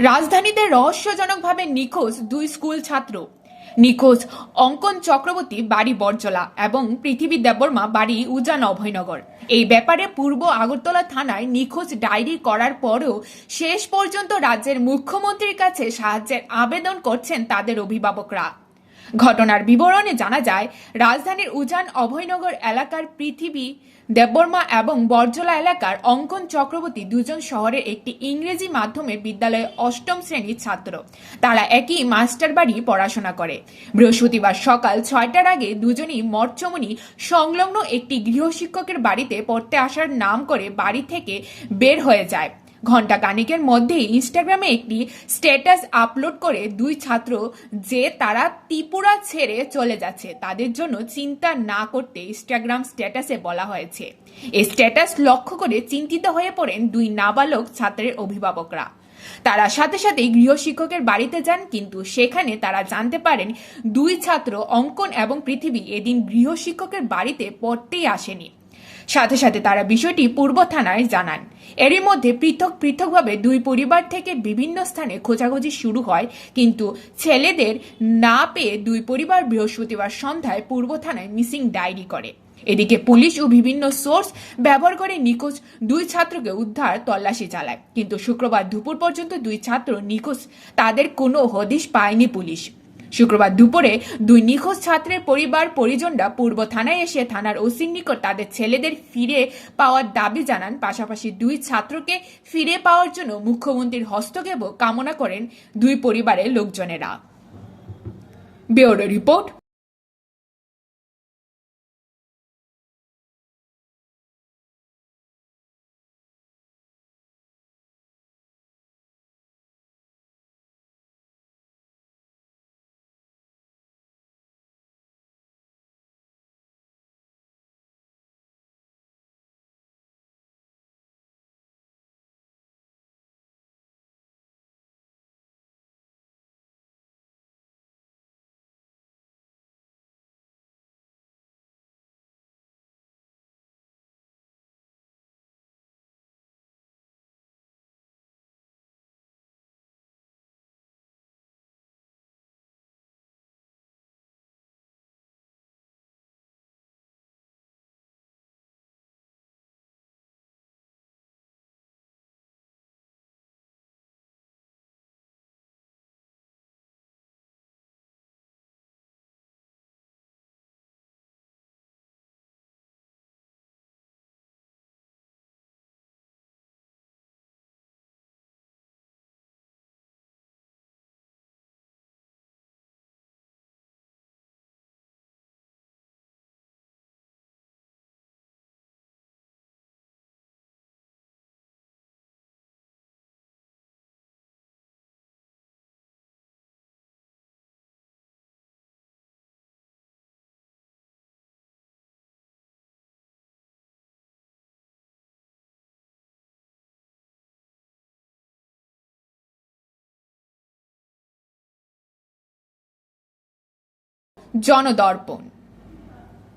রাজধানীতে রহস্যজনকভাবে নিখোঁজ দুই স্কুল ছাত্র। নিখোঁজ অঙ্কন চক্রবর্তী বাড়ি বরজলা এবং পৃথিবী দেববর্মা বাড়ি উজান অভয়নগর। এই ব্যাপারে পূর্ব আগরতলা থানায় নিখোঁজ ডায়েরি করার পরেও শেষ পর্যন্ত রাজ্যের মুখ্যমন্ত্রীর কাছে সাহায্যের আবেদন করছেন তাদের অভিভাবকরা। ঘটনার বিবরণে জানা যায়, রাজধানীর উজান অভয়নগর এলাকার পৃথিবী, দেববর্মা এবং বরজলা এলাকার অঙ্কন চক্রবর্তী দুজন শহরের একটি ইংরেজি মাধ্যমের বিদ্যালয়ে অষ্টম শ্রেণির ছাত্র। তারা একই মাস্টার বাড়ি পড়াশোনা করে। বৃহস্পতিবার সকাল ছয়টার আগে দুজনই মর্চমণি সংলগ্ন একটি গৃহশিক্ষকের বাড়িতে পড়তে আসার নাম করে বাড়ি থেকে বের হয়ে যায়। ঘণ্টা কানিকের মধ্যেই ইনস্টাগ্রামে একটি স্ট্যাটাস আপলোড করে দুই ছাত্র যে তারা ত্রিপুরা ছেড়ে চলে যাচ্ছে, তাদের জন্য চিন্তা না করতে ইনস্টাগ্রাম স্ট্যাটাসে বলা হয়েছে। এই স্ট্যাটাস লক্ষ্য করে চিন্তিত হয়ে পড়েন দুই নাবালক ছাত্রের অভিভাবকরা। তারা সাথে সাথে গৃহশিক্ষকের বাড়িতে যান, কিন্তু সেখানে তারা জানতে পারেন দুই ছাত্র অঙ্কন এবং পৃথিবী এদিন গৃহশিক্ষকের বাড়িতে পড়তেই আসেনি। সাথে সাথে তারা বিষয়টি পূর্ব থানায় জানান। এরই মধ্যে পৃথক পৃথকভাবে দুই পরিবার থেকে বিভিন্ন স্থানে খোঁজাখুঁজি শুরু হয়, কিন্তু ছেলেদের না পেয়ে দুই পরিবার বৃহস্পতিবার সন্ধ্যায় পূর্ব থানায় মিসিং ডায়েরি করে। এদিকে পুলিশ ও বিভিন্ন সোর্স ব্যবহার করে নিখোঁজ দুই ছাত্রকে উদ্ধার তল্লাশি চালায়, কিন্তু শুক্রবার দুপুর পর্যন্ত দুই ছাত্র নিখোঁজ, তাদের কোনো হদিশ পায়নি পুলিশ। শুক্রবার দুপুরে দুই নিখোঁজ ছাত্রের পরিবার পরিজনরা পূর্ব থানায় এসে থানার ওসির নিকট তাদের ছেলেদের ফিরে পাওয়ার দাবি জানান। পাশাপাশি দুই ছাত্রকে ফিরে পাওয়ার জন্য মুখ্যমন্ত্রীর হস্তক্ষেপও কামনা করেন দুই পরিবারের লোকজনেরা। Bureau report Janadarpan.